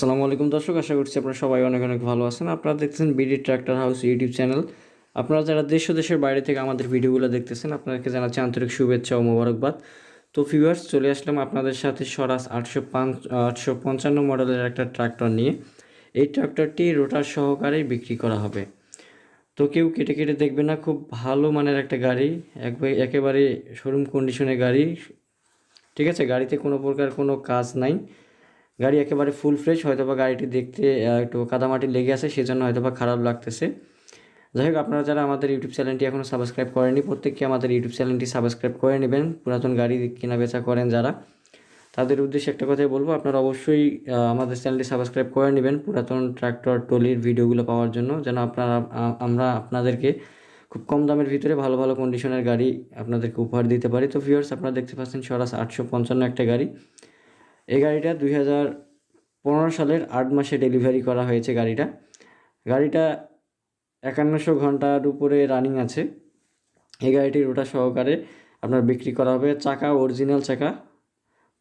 আসসালামু আলাইকুম দর্শক, আশা করছি আপনারা সবাই অনেক অনেক ভালো আছেন। আপনারা দেখছেন BD tractor house YouTube channel আপনারা যারা দেশ ও দেশের বাইরে থেকে আমাদের ভিডিওগুলো দেখতেছেন, আপনাদেরকে জানাচ্ছি আন্তরিক শুভেচ্ছা ও মোবারকবাদ। তো ভিউয়ার্স চলে আসলাম আপনাদের সাথে সরাস আটশো পাঁচ, আটশো পঞ্চান্ন মডেলের একটা ট্রাক্টর নিয়ে। এই ট্র্যাক্টরটি রোটার সহকারেই বিক্রি করা হবে। তো কেউ কেটে কেটে দেখবে না, খুব ভালো মানের একটা গাড়ি একেবারে শোরুম কন্ডিশনের গাড়ি। ঠিক আছে, গাড়িতে কোনো প্রকার কোনো কাজ নাই। গাড়ি একেবারে ফুল ফ্রেশ হয়তোবা গাড়িটি দেখতে একটু কাদামাটি লেগে আছে, সেজন্য হয়তোবা খারাপ লাগতেছে। যাই হোক, আপনারা যারা আমাদের ইউটিউব চ্যানেলটি এখনও সাবস্ক্রাইব করেনি প্রত্যেককে আমাদের ইউটিউব চ্যানেলটি সাবস্ক্রাইব করে নেবেন। পুরাতন গাড়ি কেনা বেচা করেন যারা। তাদের উদ্দেশ্যে একটা কথাই বলব, আপনারা অবশ্যই আমাদের চ্যানেলটি সাবস্ক্রাইব করে নেবেন পুরাতন ট্রাক্টর টলির ভিডিওগুলো পাওয়ার জন্য, যেন আপনারা আমরা আপনাদেরকে খুব কম দামের ভিতরে ভালো ভালো কন্ডিশনের গাড়ি আপনাদেরকে উপহার দিতে পারি। তো ভিউয়ার্স আপনারা দেখতে পাচ্ছেন সরাস আটশো পঞ্চান্ন একটা গাড়ি। এই গাড়িটা দুই হাজার পনেরো সালের আট মাসে ডেলিভারি করা হয়েছে গাড়িটা। গাড়িটা একান্নশো ঘণ্টার উপরে রানিং আছে। এই গাড়িটির ওটা সহকারে আপনার বিক্রি করা হবে। চাকা অরিজিনাল চাকা,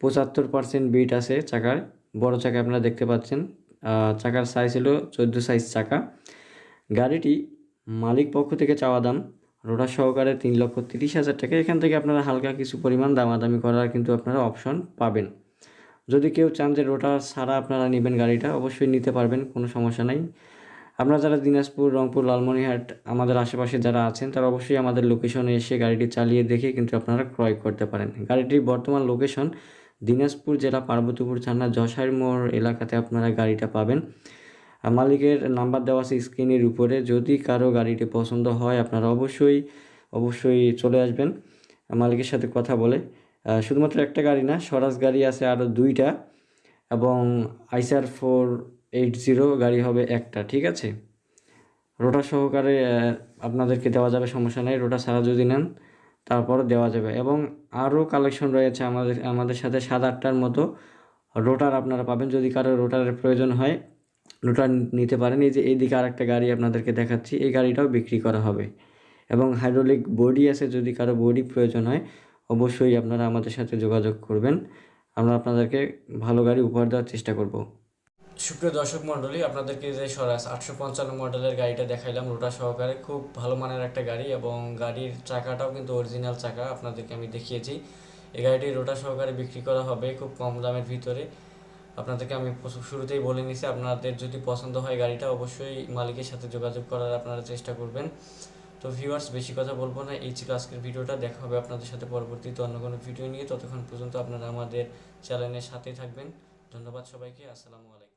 পঁচাত্তর পার্সেন্ট বিট আছে চাকার। বড় চাকা আপনারা দেখতে পাচ্ছেন। চাকার সাইজ হলো চোদ্দ সাইজ চাকা। গাড়িটি মালিক পক্ষ থেকে চাওয়া দাম। রোডার সহকারে তিন লক্ষ তিরিশ হাজার টাকা। এখান থেকে আপনারা হালকা কিছু পরিমাণ দামাদামি করার কিন্তু আপনারা অপশন পাবেন। যদি কেউ চান যে রোটার ছাড়া আপনারা নেবেন গাড়িটা, অবশ্যই নিতে পারবেন, কোনো সমস্যা নাই। আপনারা যারা দিনাজপুর, রংপুর, লালমনিরহাট, আমাদের আশেপাশে যারা আছেন, তারা অবশ্যই আমাদের লোকেশনে এসে গাড়িটি চালিয়ে দেখে কিন্তু আপনারা ক্রয় করতে পারেন। গাড়িটির বর্তমান লোকেশন দিনাজপুর জেলা পার্বতীপুর থানা যশাইর মোড় এলাকাতে আপনারা গাড়িটা পাবেন। মালিকের নাম্বার দেওয়া আছে স্ক্রিনের উপরে। যদি কারও গাড়িটি পছন্দ হয়, আপনারা অবশ্যই অবশ্যই চলে আসবেন। মালিকের সাথে কথা বলে শুধুমাত্র একটা গাড়ি না, স্বরাজ গাড়ি আছে আরও দুইটা এবং আইসার ফোর এইট জিরো গাড়ি হবে একটা, ঠিক আছে? রোটা সহকারে আপনাদেরকে দেওয়া যাবে, সমস্যা নেই, রোটা ছাড়া যদি নেন তারপর দেওয়া যাবে এবং আরও কালেকশন রয়েছে আমাদের আমাদের সাথে সাত আটটার মতো রোটার আপনারা পাবেন, যদি কারও রোটারের প্রয়োজন হয়, রোটার নিতে পারেন। এই যে এইদিকে আরেকটা গাড়ি আপনাদেরকে দেখাচ্ছি, এই গাড়িটাও বিক্রি করা হবে এবং হাইড্রোলিক বডি আছে, যদি কারও বডি প্রয়োজন হয় অবশ্যই আপনারা আমাদের সাথে যোগাযোগ করবেন। আমরা আপনাদেরকে ভালো গাড়ি উপহার দেওয়ার চেষ্টা করব। সুপ্রিয় দর্শক মণ্ডলী, আপনাদেরকে যে সরাস আটশো পঞ্চান্ন মডেলের গাড়িটা দেখাইলাম, রোটা সহকারে খুব ভালো মানের একটা গাড়ি এবং গাড়ির চাকাটাও কিন্তু অরিজিনাল চাকা, আপনাদেরকে আমি দেখিয়েছি। এই গাড়িটি রোটা সহকারে বিক্রি করা হবে খুব কম দামের ভিতরে। আপনাদেরকে আমি শুরুতেই বলে নিছি, আপনাদের যদি পছন্দ হয় গাড়িটা অবশ্যই মালিকের সাথে যোগাযোগ করার আপনারা চেষ্টা করবেন। তো ভিউয়ার্স বেশি কথা বলব না। এই ছিল আজকের ভিডিওটা। দেখা হবে আপনাদের সাথে পরবর্তীতে অন্য কোনো ভিডিও নিয়ে। ততক্ষণ পর্যন্ত আপনারা আমাদের চ্যানেলের সাথেই থাকবেন। ধন্যবাদ সবাইকে। আসসালামু আলাইকুম।